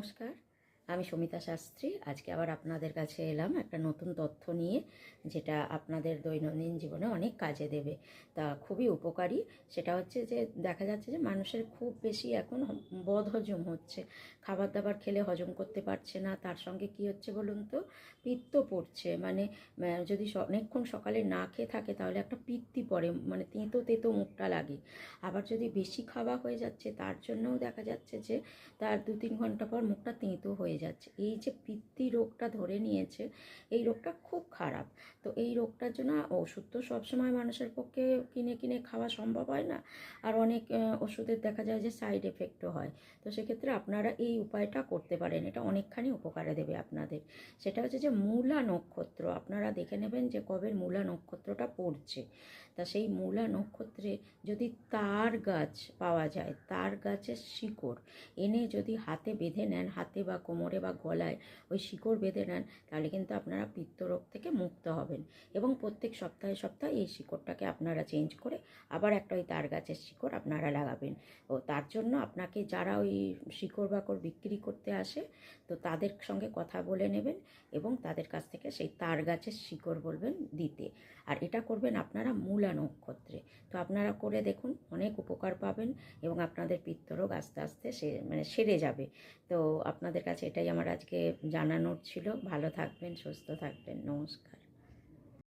নমস্কার আমি সমিতা শাস্ত্রী, আজকে আবার আপনাদের কাছে এলাম একটা নতুন তথ্য নিয়ে, যেটা আপনাদের দৈনন্দিন জীবনে অনেক কাজে দেবে। তা খুবই উপকারী। সেটা হচ্ছে যে, দেখা যাচ্ছে যে, মানুষের খুব বেশি এখন বদ হজম হচ্ছে। খাবার দাবার খেলে হজম করতে পারছে না। তার সঙ্গে কি হচ্ছে বলুন তো? পিত্ত পড়ছে। মানে যদি অনেকক্ষণ সকালে না খেয়ে থাকে, তাহলে একটা পিত্তি পড়ে। মানে তেঁতো তেঁতো মুখটা লাগে। আবার যদি বেশি খাওয়া হয়ে যাচ্ছে, তার জন্যও দেখা যাচ্ছে যে, তার দু তিন ঘণ্টা পর মুখটা তেঁতো হয়ে যাচ্ছে। এই যে পিত্তি রোগটা ধরে নিয়েছে, এই রোগটা খুব খারাপ। তো এই রোগটার জন্য ওষুধ তো সবসময় মানুষের পক্ষে কিনে কিনে খাওয়া সম্ভব হয় না। আর অনেক ওষুধের দেখা যায় যে সাইড এফেক্টও হয়। তো সেক্ষেত্রে আপনারা এই উপায়টা করতে পারেন। এটা অনেকখানি উপকারে দেবে আপনাদের। সেটা হচ্ছে যে মূলা নক্ষত্র, আপনারা দেখে নেবেন যে কবে মূলা নক্ষত্রটা পড়ছে। তা সেই মূলা নক্ষত্রে যদি তার গাছ পাওয়া যায়, তার গাছের শিকড় এনে যদি হাতে বেঁধে নেন, হাতে বা কোমরে বা গলায় ওই শিকড় বেঁধে নেন, তাহলে কিন্তু আপনারা পিত্তরোগ থেকে মুক্ত হবেন। এবং প্রত্যেক সপ্তাহে সপ্তাহে এই শিকড়টাকে আপনারা চেঞ্জ করে আবার একটা ওই তার গাছের শিকড় আপনারা লাগাবেন। ও তার জন্য আপনাকে যারা ওই শিকড় বাকড় বিক্রি করতে আসে, তো তাদের সঙ্গে কথা বলে নেবেন এবং তাদের কাছ থেকে সেই তার গাছের শিকড় বলবেন দিতে। আর এটা করবেন আপনারা মূলা নক্ষত্রে তো আপনারা করে দেখুন, অনেক উপকার পাবেন এবং আপনাদের পিত্তরোগ আস্তে আস্তে সে মানে সেরে যাবে। তো আপনাদের কাছে এটাই আমার আজকে জানানোর ছিল। ভালো থাকবেন সুস্থ থাকবেন। নমস্কার।